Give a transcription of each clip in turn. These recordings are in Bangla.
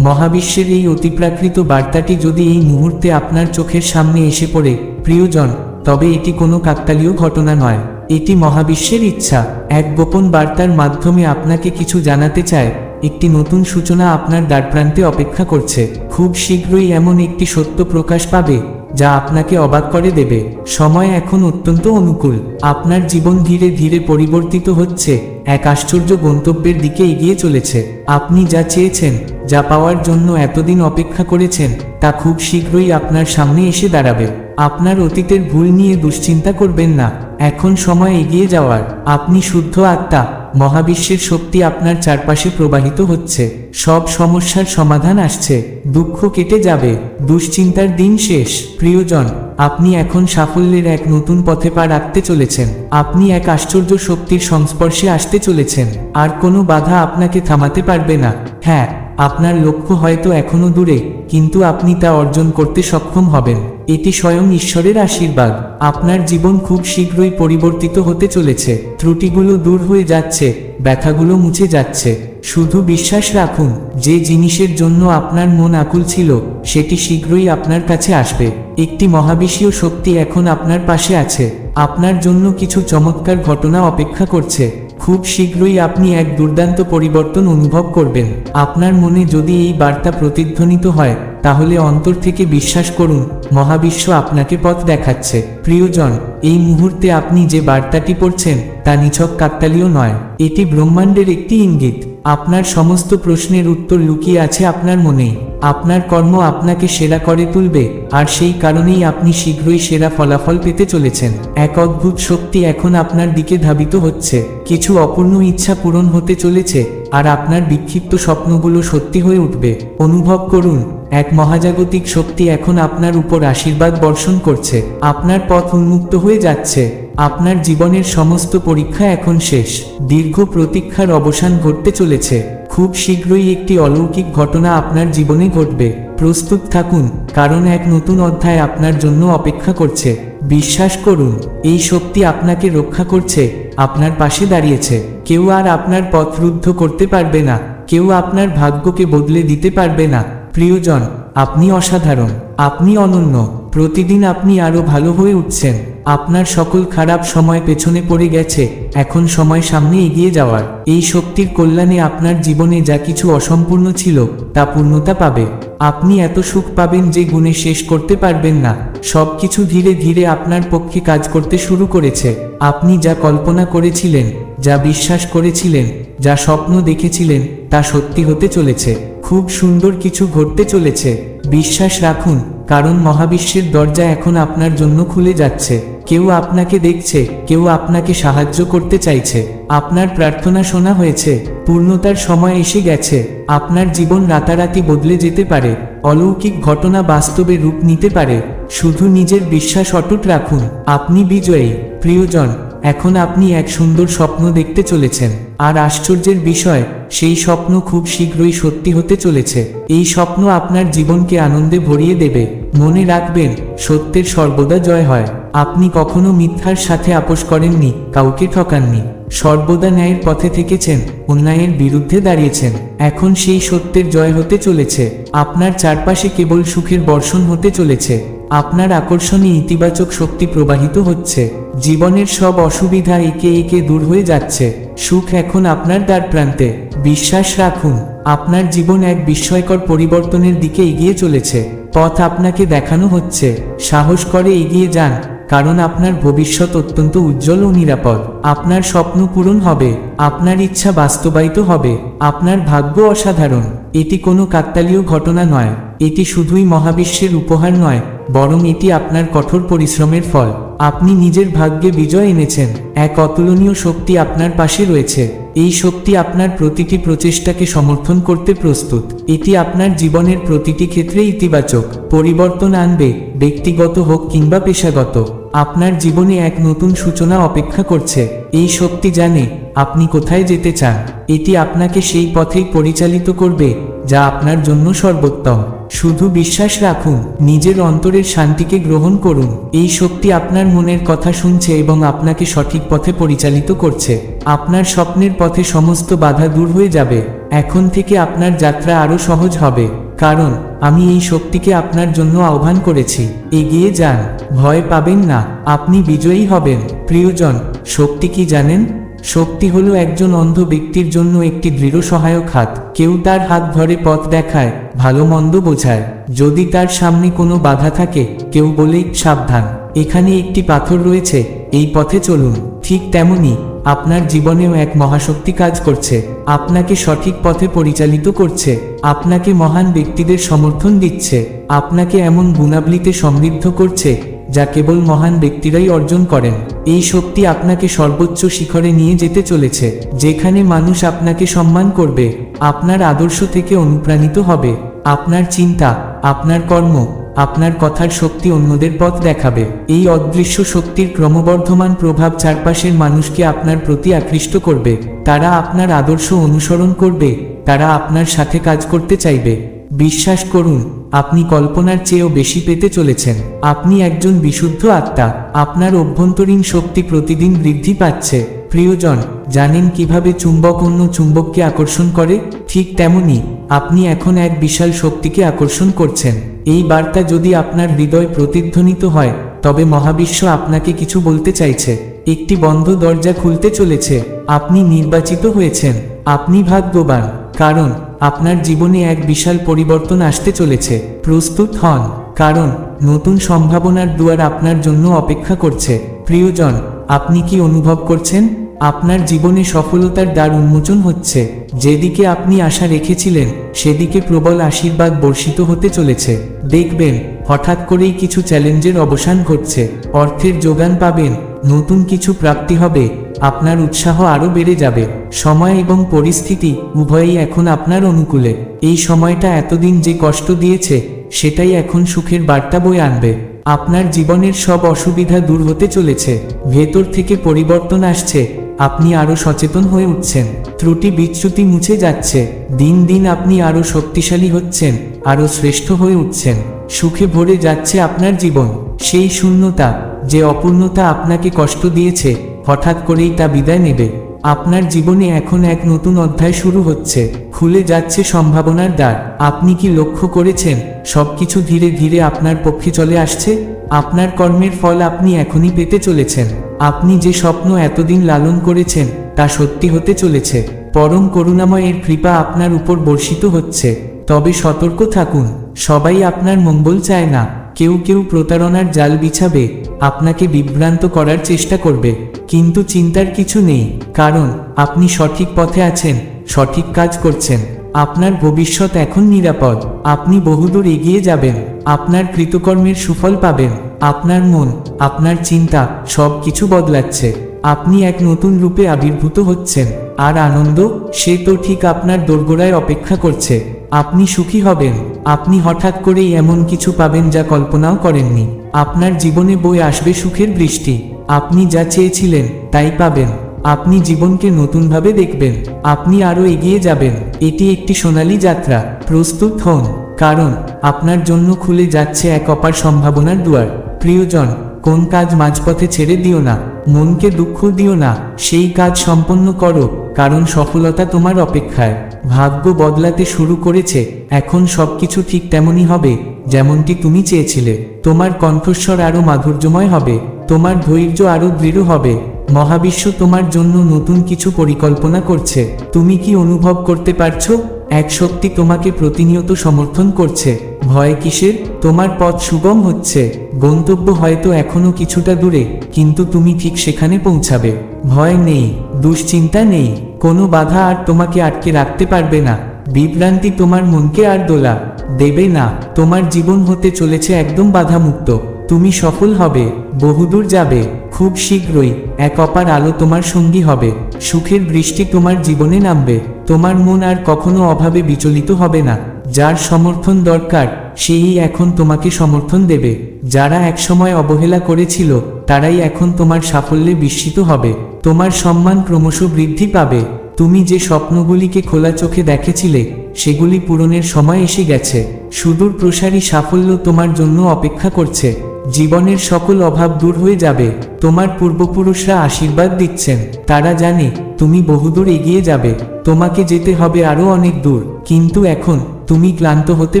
মহাবিশ্বের এই অতিপ্রাকৃত বার্তাটি যদি এই মুহূর্তে আপনার চোখের সামনে এসে পড়ে, প্রিয়জন, তবে এটি কোনো কাকতালীয় ঘটনা নয়। এটি মহাবিশ্বের ইচ্ছা। এক গোপন বার্তার মাধ্যমে আপনাকে কিছু জানাতে চায়। একটি নতুন সূচনা আপনার দ্বারপ্রান্তে অপেক্ষা করছে। খুব শীঘ্রই এমন একটি সত্য প্রকাশ পাবে। যা আপনাকে অবাক করে দেবে। সময় এখন অত্যন্ত অনুকূল। আপনার জীবন ধীরে ধীরে পরিবর্তিত হচ্ছে। এক আশ্চর্য গন্তব্যের দিকে এগিয়ে চলেছে। আপনি যা চেয়েছেন, যা পাওয়ার জন্য এতদিন অপেক্ষা করেছেন, তা খুব শীঘ্রই আপনার সামনে এসে দাঁড়াবে। আপনার অতীতের ভুল নিয়ে দুশ্চিন্তা করবেন না। এখন সময় এগিয়ে যাওয়ার। আপনি শুদ্ধ আত্মা। মহাবিশ্বের শক্তি আপনার চারপাশে প্রবাহিত হচ্ছে। সব সমস্যার সমাধান আসছে। দুঃখ কেটে যাবে। দুশ্চিন্তার দিন শেষ। প্রিয়জন, আপনি এখন সাফল্যের এক নতুন পথে পা রাখতে চলেছেন। আপনি এক আশ্চর্য শক্তির সংস্পর্শে আসতে চলেছেন। আর কোনো বাধা আপনাকে থামাতে পারবে না। হ্যাঁ আপনার লক্ষ্য হয়তো এখনও দূরে, কিন্তু আপনি তা অর্জন করতে সক্ষম হবেন। এটি স্বয়ং ঈশ্বরের আশীর্বাদ। আপনার জীবন খুব শীঘ্রই পরিবর্তিত হতে চলেছে। ত্রুটিগুলো দূর হয়ে যাচ্ছে, ব্যথাগুলো মুছে যাচ্ছে। শুধু বিশ্বাস রাখুন, যে জিনিসের জন্য আপনার মন আকুল ছিল, সেটি শীঘ্রই আপনার কাছে আসবে। একটি মহাবিশ্বীয় শক্তি এখন আপনার পাশে আছে। আপনার জন্য কিছু চমৎকার ঘটনা অপেক্ষা করছে। খুব শীঘ্রই আপনি এক দুর্দান্ত পরিবর্তন অনুভব করবেন। আপনার মনে যদি এই বার্তা প্রতিধ্বনিত হয় তাহলে অন্তর থেকে বিশ্বাস করুন, মহাবিশ্ব আপনাকে পথ দেখাচ্ছে। প্রিয়জন, এই মুহূর্তে আপনি যে বার্তাটি পড়ছেন, তা নিছক কাকতালীয় নয়। এটি ব্রহ্মাণ্ডের একটি ইঙ্গিত। আপনার সমস্ত প্রশ্নের উত্তর লুকিয়ে আছে আপনার মনেই আপনার কর্ম আপনাকে সেরা করে তুলবে, আর সেই কারণেই আপনি শীঘ্রই সেরা ফলাফল পেতে চলেছেন। এক অদ্ভুত শক্তি এখন আপনার দিকে ধাবিত হচ্ছে। কিছু অপূর্ণ ইচ্ছা পূরণ হতে চলেছে, আর আপনার বিক্ষিপ্ত স্বপ্নগুলো সত্যি হয়ে উঠবে। অনুভব করুন এক মহাজাগতিক শক্তি এখন আপনার উপর আশীর্বাদ বর্ষণ করছে, আপনার পথ উন্মুক্ত হয়ে যাচ্ছে, আপনার জীবনের সমস্ত পরীক্ষা এখন শেষ, দীর্ঘ প্রতীক্ষার অবসান ঘটতে চলেছে, খুব শীঘ্রই একটি অলৌকিক ঘটনা আপনার জীবনে ঘটবে, প্রস্তুত থাকুন, কারণ এক নতুন অধ্যায় আপনার জন্য অপেক্ষা করছে, বিশ্বাস করুন, এই শক্তি আপনাকে রক্ষা করছে, আপনার পাশে দাঁড়িয়েছে, কেউ আর আপনার পথ রুদ্ধ করতে পারবে না, কেউ আপনার ভাগ্যকে বদলে দিতে পারবে না। প্রিয়জন আপনি অসাধারণ আপনি অনন্য। প্রতিদিন আপনি আরও ভালো হয়ে উঠছেন। আপনার সকল খারাপ সময় পেছনে পড়ে গেছে। এখন সময় সামনে এগিয়ে যাওয়ার। এই শক্তির কল্যাণে আপনার জীবনে যা কিছু অসম্পূর্ণ ছিল, তা পূর্ণতা পাবে। আপনি এত সুখ পাবেন যে গুণে শেষ করতে পারবেন না। সবকিছু ধীরে ধীরে আপনার পক্ষে কাজ করতে শুরু করেছে। আপনি যা কল্পনা করেছিলেন, যা বিশ্বাস করেছিলেন, যা স্বপ্ন দেখেছিলেন, তা সত্যি হতে চলেছে। খুব সুন্দর কিছু ঘটতে চলেছে। বিশ্বাস রাখুন কারণ মহাবিশ্বের দরজা এখন আপনার জন্য খুলে যাচ্ছে। কেউ আপনাকে দেখছে, কেউ আপনাকে সাহায্য করতে চাইছে। আপনার প্রার্থনা শোনা হয়েছে, পূর্ণতার সময় এসে গেছে। আপনার জীবন রাতারাতি বদলে যেতে পারে, অলৌকিক ঘটনা বাস্তবে রূপ নিতে পারে। শুধু নিজের বিশ্বাস অটুট রাখুন, আপনি বিজয়ী। প্রিয়জন, এখন আপনি এক সুন্দর স্বপ্ন দেখতে চলেছেন। আর আশ্চর্যের বিষয়, সেই স্বপ্ন খুব শীঘ্রই সত্যি হতে চলেছে। এই স্বপ্ন আপনার জীবনকে আনন্দে ভরিয়ে দেবে। মনে রাখবেন, সত্যের সর্বদা জয় হয়। আপনি কখনো মিথ্যার সাথে আপোষ করেননি, কাউকে ঠকাননি। সর্বদা ন্যায়ের পথে থেকেছেন, অন্যায়ের বিরুদ্ধে দাঁড়িয়েছেন। এখন সেই সত্যের জয় হতে চলেছে। আপনার চারপাশে কেবল সুখের বর্ষণ হতে চলেছে। আপনার আকর্ষণে ইতিবাচক শক্তি প্রবাহিত হচ্ছে। জীবনের সব অসুবিধা একে একে দূর হয়ে যাচ্ছে। সুখ এখন আপনার দ্বার প্রান্তে। বিশ্বাস রাখুন আপনার জীবন এক বিস্ময়কর পরিবর্তনের দিকে এগিয়ে চলেছে। পথ আপনাকে দেখানো হচ্ছে। সাহস করে এগিয়ে যান, কারণ আপনার ভবিষ্যৎ অত্যন্ত উজ্জ্বল ও নিরাপদ। আপনার স্বপ্ন পূরণ হবে, আপনার ইচ্ছা বাস্তবায়িত হবে, আপনার ভাগ্য অসাধারণ। এটি কোনো কাকতালীয় ঘটনা নয়, এটি শুধুই মহাবিশ্বের উপহার নয়, বরং এটি আপনার কঠোর পরিশ্রমের ফল। আপনি নিজের ভাগ্যে বিজয় এনেছেন, এক অতুলনীয় শক্তি আপনার পাশে রয়েছে। এই শক্তি আপনার প্রতিটি প্রচেষ্টাকে সমর্থন করতে প্রস্তুত। এটি আপনার জীবনের প্রতিটি ক্ষেত্রে ইতিবাচক পরিবর্তন আনবে, ব্যক্তিগত হোক কিংবা পেশাগত। আপনার জীবনে এক নতুন সূচনা অপেক্ষা করছে। এই শক্তি জানে, আপনি কোথায় যেতে চান। এটি আপনাকে সেই পথেই পরিচালিত করবে, যা আপনার জন্য সর্বোত্তম। শুধু বিশ্বাস রাখুন, নিজের অন্তরের শান্তিকে গ্রহণ করুন। এই শক্তি আপনার মনের কথা শুনছে এবং আপনাকে সঠিক পথে পরিচালিত করছে। আপনার স্বপ্নের পথে সমস্ত বাধা দূর হয়ে যাবে। এখন থেকে আপনার যাত্রা আরও সহজ হবে। কারণ, আমি এই শক্তিকে আপনার জন্য আহ্বান করেছি। এগিয়ে যান। ভয় পাবেন না। আপনি বিজয়ী হবেন। প্রিয়জন, শক্তি কি জানেন? শক্তি হলো একজন অন্ধ ব্যক্তির জন্য একটি দৃঢ় সহায়ক হাত। কেউ তার হাত ধরে পথ দেখায়। ভালো মন্দ বোঝায়। যদি তার সামনে কোনো বাধা থাকে, কেউ বলেই সাবধান। এখানে একটি পাথর রয়েছে, এই পথে চলুন। ঠিক তেমনি, আপনার জীবনেও এক মহাশক্তি কাজ করছে। আপনাকে সঠিক পথে পরিচালিত করছে। আপনাকে মহান ব্যক্তিদের সমর্থন দিচ্ছে। আপনাকে এমন গুণাবলিতে সমৃদ্ধ করছে যা কেবল মহান ব্যক্তিরাই অর্জন করেন। এই শক্তি আপনাকে সর্বোচ্চ শিখরে নিয়ে যেতে চলেছে, যেখানে মানুষ আপনাকে সম্মান করবে, আপনার আদর্শ থেকে অনুপ্রাণিত হবে, আপনার চিন্তা, আপনার কর্ম, আপনার কথার শক্তি অন্যদের পথ দেখাবে। এই অদৃশ্য শক্তির ক্রমবর্ধমান প্রভাব চারপাশের মানুষকে আপনার প্রতি আকৃষ্ট করবে। তারা আপনার আদর্শ অনুসরণ করবে, তারা আপনার সাথে কাজ করতে চাইবে। বিশ্বাস করুন, আপনি কল্পনার চেয়েও বেশি পেতে চলেছেন। আপনি একজন বিশুদ্ধ আত্মা। আপনার অভ্যন্তরীণ শক্তি প্রতিদিন বৃদ্ধি পাচ্ছে। প্রিয়জন, জানেন কীভাবে চুম্বক অন্য চুম্বককে আকর্ষণ করে? ঠিক তেমনি, আপনি এখন এক বিশাল শক্তিকে আকর্ষণ করছেন। এই বার্তা যদি আপনার হৃদয় প্রতিধ্বনিত হয়, তবে মহাবিশ্ব আপনাকে কিছু বলতে চাইছে। একটি বন্ধ দরজা খুলতে চলেছে। আপনি নির্বাচিত হয়েছেন। আপনি ভাগ্যবান। কারণ আপনার জীবনে এক বিশাল পরিবর্তন আসতে চলেছে। প্রস্তুত হন, কারণ নতুন সম্ভাবনার দুয়ার আপনার জন্য অপেক্ষা করছে। প্রিয়জন, আপনি কি অনুভব করছেন? আপনার জীবনে সফলতার দ্বার উন্মোচন হচ্ছে। যেদিকে আপনি আশা রেখেছিলেন, সেদিকে প্রবল আশীর্বাদ বর্ষিত হতে চলেছে। দেখবেন হঠাৎ করেই কিছু চ্যালেঞ্জের অবসান ঘটছে। অর্থের যোগান পাবেন, নতুন কিছু প্রাপ্তি হবে, আপনার উৎসাহ আরও বেড়ে যাবে। সময় এবং পরিস্থিতি উভয়ই এখন আপনার অনুকূলে। এই সময়টা এতদিন যে কষ্ট দিয়েছে, সেটাই এখন সুখের বার্তা বয়ে আনবে। আপনার জীবনের সব অসুবিধা দূর হতে চলেছে। ভেতর থেকে পরিবর্তন আসছে, আপনি আরও সচেতন হয়ে উঠছেন। ত্রুটি বিচ্যুতি মুছে যাচ্ছে, দিন দিন আপনি আরও শক্তিশালী হচ্ছেন, আরও শ্রেষ্ঠ হয়ে উঠছেন। সুখে ভরে যাচ্ছে আপনার জীবন। সেই শূন্যতা, যে অপূর্ণতা আপনাকে কষ্ট দিয়েছে, হঠাৎ করেই তা বিদায় নেবে। আপনার জীবনে এখন এক নতুন অধ্যায় শুরু হচ্ছে। খুলে যাচ্ছে সম্ভাবনার দ্বার। আপনি কি লক্ষ্য করেছেন, সবকিছু ধীরে ধীরে আপনার পক্ষে চলে আসছে? আপনার কর্মের ফল আপনি এখনই পেতে চলেছেন। আপনি যে স্বপ্ন এতদিন লালন করেছেন, তা সত্যি হতে চলেছে। পরম করুণাময়ের কৃপা আপনার উপর বর্ষিত হচ্ছে। তবে সতর্ক থাকুন। সবাই আপনার মঙ্গল চায় না, কেউ কেউ প্রতারণার জাল বিছাবে, আপনাকে বিভ্রান্ত করার চেষ্টা করবে, কিন্তু চিন্তার কিছু নেই, কারণ আপনি সঠিক পথে আছেন, সঠিক কাজ করছেন, আপনার ভবিষ্যৎ এখন নিরাপদ, আপনি বহুদূর এগিয়ে যাবেন, আপনার কৃতকর্মের সুফল পাবেন, আপনার মন, আপনার চিন্তা সব কিছু বদলাচ্ছে, আপনি এক নতুন রূপে আবির্ভূত হচ্ছেন, আর আনন্দ, সে তো ঠিক আপনার দোরগোড়ায় অপেক্ষা করছে। আপনি সুখী হবেন। আপনি হঠাৎ করেই এমন কিছু পাবেন যা কল্পনাও করেননি। আপনার জীবনে বই আসবে সুখের বৃষ্টি। আপনি যা চেয়েছিলেন, তাই পাবেন। আপনি জীবনকে নতুনভাবে দেখবেন। আপনি আরও এগিয়ে যাবেন। এটি একটি সোনালী যাত্রা। প্রস্তুত হন। কারণ, আপনার জন্য খুলে যাচ্ছে এক অপার সম্ভাবনার দুয়ার। প্রিয়জন কোন কাজ মাঝপথে ছেড়ে দিও না, মনকে দুঃখ দিও না, সেই কাজ সম্পন্ন করো, কারণ সফলতা তোমার অপেক্ষায়। ভাগ্য বদলাতে শুরু করেছে, এখন সবকিছু ঠিক তেমনই হবে, যেমনটি তুমি চেয়েছিলে। তোমার কণ্ঠস্বর আরও মাধুর্যময় হবে, তোমার ধৈর্য আরও দৃঢ় হবে। মহাবিশ্ব তোমার জন্য নতুন কিছু পরিকল্পনা করছে। তুমি কি অনুভব করতে পারছ? এক শক্তি তোমাকে প্রতিনিয়ত সমর্থন করছে। ভয় কিসের? তোমার পথ সুগম হচ্ছে। গন্তব্য হয়তো এখনও কিছুটা দূরে, কিন্তু তুমি ঠিক সেখানে পৌঁছাবে। ভয় নেই, দুশ্চিন্তা নেই, কোনো বাধা আর তোমাকে আটকে রাখতে পারবে না। বিভ্রান্তি তোমার মনকে আর দোলা। দেবে না, তোমার জীবন হতে চলেছে একদম বাধামুক্ত। তুমি সফল হবে, বহুদূর যাবে, খুব শীঘ্রই এক অপার আলো তোমার সঙ্গী হবে। সুখের বৃষ্টি তোমার জীবনে নামবে। তোমার মন আর কখনো অভাবে বিচলিত হবে না। যার সমর্থন দরকার, সেই এখন তোমাকে সমর্থন দেবে। যারা একসময় অবহেলা করেছিল, তারাই এখন তোমার সাফল্যে বিস্মিত হবে। তোমার সম্মান ক্রমশ বৃদ্ধি পাবে। তুমি যে স্বপ্নগুলিকে খোলা চোখে দেখেছিলে, সেগুলি পূরণের সময় এসে গেছে। সুদূর প্রসারী সাফল্য তোমার জন্য অপেক্ষা করছে। জীবনের সকল অভাব দূর হয়ে যাবে। তোমার পূর্বপুরুষরা আশীর্বাদ দিচ্ছেন। তারা জানে, তুমি বহুদূর এগিয়ে যাবে। তোমাকে যেতে হবে আরও অনেক দূর। কিন্তু এখন তুমি ক্লান্ত হতে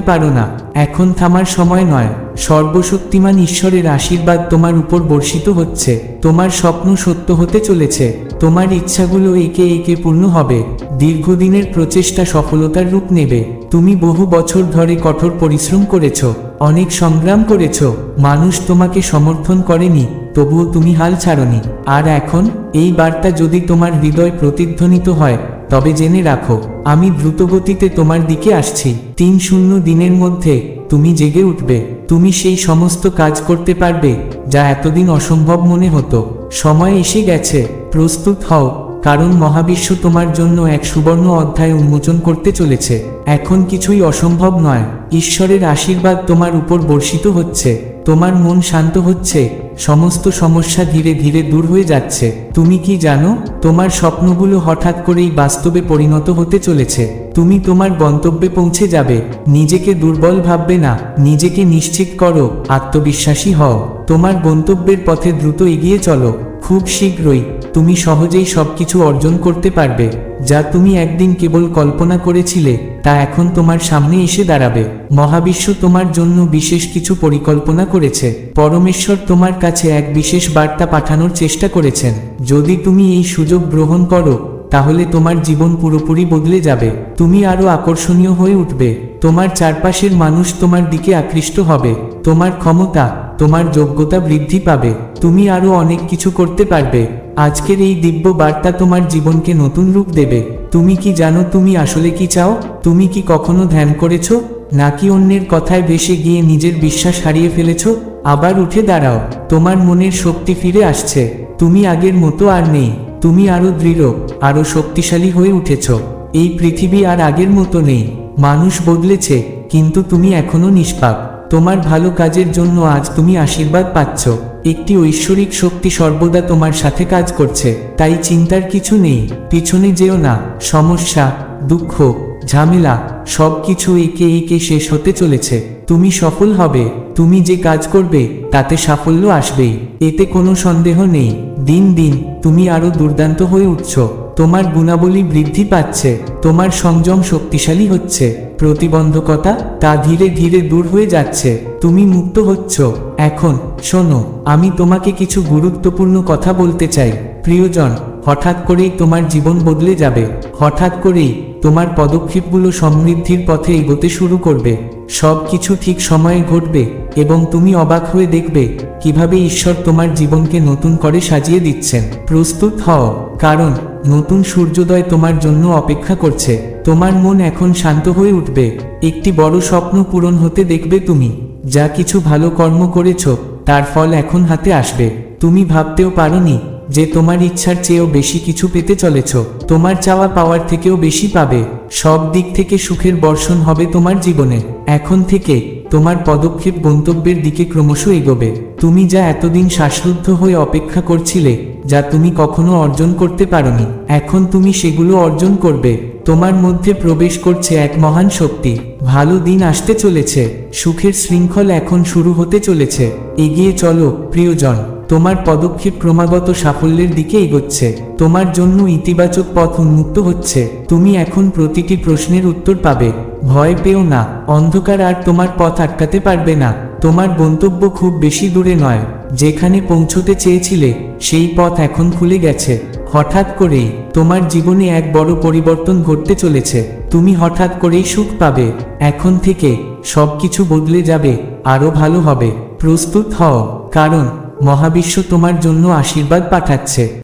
পারো না। এখন থামার সময় নয়। সর্বশক্তিমান ঈশ্বরের আশীর্বাদ তোমার উপর বর্ষিত হচ্ছে। তোমার স্বপ্ন সত্য হতে চলেছে। তোমার ইচ্ছাগুলো একে একে পূর্ণ হবে। দীর্ঘদিনের প্রচেষ্টা সফলতার রূপ নেবে। তুমি বহু বছর ধরে কঠোর পরিশ্রম করেছ, অনেক সংগ্রাম করেছ। মানুষ তোমাকে সমর্থন করেনি, তবুও তুমি হাল ছাড়নি। আর এখন, এই বার্তা যদি তোমার হৃদয় প্রতিধ্বনিত হয় তবে জেনে রাখো, আমি দ্রুতগতিতে তোমার দিকে আসছি। তিন শূন্য দিনের মধ্যে তুমি জেগে উঠবে। তুমি সেই সমস্ত কাজ করতে পারবে, যা এতদিন অসম্ভব মনে হতো। সময় এসে গেছে, প্রস্তুত হও। কারণ মহাবিশ্ব তোমার জন্য এক সুবর্ণ অধ্যায় উন্মোচন করতে চলেছে। এখন কিছুই অসম্ভব নয়। ঈশ্বরের আশীর্বাদ তোমার উপর বর্ষিত হচ্ছে। তোমার মন শান্ত হচ্ছে। সমস্ত সমস্যা ধীরে ধীরে দূর হয়ে যাচ্ছে। তুমি কি জানো, তোমার স্বপ্নগুলো হঠাৎ করেই বাস্তবে পরিণত হতে চলেছে। তুমি তোমার গন্তব্যে পৌঁছে যাবে। নিজেকে দুর্বল ভাববে না। নিজেকে নিশ্চিত করো। আত্মবিশ্বাসী হও। তোমার গন্তব্যের পথে দ্রুত এগিয়ে চলো। খুব শীঘ্রই তুমি সহজেই সবকিছু অর্জন করতে পারবে, যা তুমি একদিন কেবল কল্পনা করেছিলে, তা এখন তোমার সামনে এসে দাঁড়াবে। মহাবিশ্ব তোমার জন্য বিশেষ কিছু পরিকল্পনা করেছে। পরমেশ্বর তোমার কাছে এক বিশেষ বার্তা পাঠানোর চেষ্টা করেছেন। যদি তুমি এই সুযোগ গ্রহণ করো, তাহলে তোমার জীবন পুরোপুরি বদলে যাবে। তুমি আরও আকর্ষণীয় হয়ে উঠবে। তোমার চারপাশের মানুষ তোমার দিকে আকৃষ্ট হবে। তোমার ক্ষমতা, তোমার যোগ্যতা বৃদ্ধি পাবে। তুমি আরও অনেক কিছু করতে পারবে। আজকের এই দিব্য বার্তা তোমার জীবনকে নতুন রূপ দেবে। তুমি কি জানো তুমি আসলে কি চাও? তুমি কি কখনো ধ্যান করেছ? নাকি অন্যের কথায় ভেসে গিয়ে নিজের বিশ্বাস হারিয়ে ফেলেছো? আবার উঠে দাঁড়াও, তোমার মনের শক্তি ফিরে আসছে। তুমি আগের মতো আর নেই, তুমি আরও দৃঢ়, আরও শক্তিশালী হয়ে উঠেছ। এই পৃথিবী আর আগের মতো নেই। মানুষ বদলেছে, কিন্তু তুমি এখনও নিষ্পাপ। তোমার ভালো কাজের জন্য আজ তুমি আশীর্বাদ পাচ্ছ। একটি ঐশ্বরিক শক্তি সর্বদা তোমার সাথে কাজ করছে। তাই চিন্তার কিছু নেই, পিছনে যেও না। সমস্যা, দুঃখ, ঝামেলা সব কিছু একে একে শেষ হতে চলেছে। তুমি সফল হবে। তুমি যে কাজ করবে, তাতে সাফল্য আসবেই। এতে কোনো সন্দেহ নেই। দিন দিন তুমি আরও দুর্দান্ত হয়ে উঠছ। তোমার গুণাবলী বৃদ্ধি পাচ্ছে, তোমার সংযম শক্তিশালী হচ্ছে, প্রতিবন্ধকতা তা ধীরে ধীরে দূর হয়ে যাচ্ছে, তুমি মুক্ত হচ্ছ। এখন, শোনো, আমি তোমাকে কিছু গুরুত্বপূর্ণ কথা বলতে চাই। প্রিয়জন, হঠাৎ করেই তোমার জীবন বদলে যাবে। হঠাৎ করেই তোমার পদক্ষেপগুলো সমৃদ্ধির পথে এগোতে শুরু করবে। সব কিছু ঠিক সময়ে ঘটবে এবং তুমি অবাক হয়ে দেখবে কীভাবে ঈশ্বর তোমার জীবনকে নতুন করে সাজিয়ে দিচ্ছেন। প্রস্তুত হও, কারণ নতুন সূর্যোদয় তোমার জন্য অপেক্ষা করছে। তোমার মন এখন শান্ত হয়ে উঠবে। একটি বড় স্বপ্ন পূরণ হতে দেখবে তুমি। যা কিছু ভালো কর্ম করেছ, তার ফল এখন হাতে আসবে। তুমি ভাবতেও পারোনি যে তোমার ইচ্ছার চেয়েও বেশি কিছু পেতে চলেছ, তোমার চাওয়া পাওয়ার থেকেও বেশি পাবে। সব দিক থেকে সুখের বর্ষণ হবে তোমার জীবনে। এখন থেকে তোমার পদক্ষেপ গন্তব্যের দিকে ক্রমশ এগোবে। তুমি যা এতদিন শ্বাসরুদ্ধ হয়ে অপেক্ষা করছিলে, যা তুমি কখনো অর্জন করতে পারোনি, এখন তুমি সেগুলো অর্জন করবে। তোমার মধ্যে প্রবেশ করছে এক মহান শক্তি। ভালো দিন আসতে চলেছে। সুখের শৃঙ্খল এখন শুরু হতে চলেছে। এগিয়ে চলো, প্রিয়জন। তোমার পদক্ষেপ ক্রমাগত সাফল্যের দিকে এগোচ্ছে। তোমার জন্য ইতিবাচক পথ উন্মুক্ত হচ্ছে। তুমি এখন প্রতিটি প্রশ্নের উত্তর পাবে। ভয় পেও না। অন্ধকার আর তোমার পথ আটকাতে পারবে না। তোমার গন্তব্য খুব বেশি দূরে নয়। যেখানে পৌঁছতে চেয়েছিলে, সেই পথ এখন খুলে গেছে। হঠাৎ করেই তোমার জীবনে এক বড় পরিবর্তন ঘটতে চলেছে। তুমি হঠাৎ করেই সুখ পাবে। এখন থেকে সবকিছু বদলে যাবে। আরও ভালো হবে। প্রস্তুত হও। কারণ মহাবিশ্ব তোমার জন্য আশীর্বাদ পাঠাচ্ছে।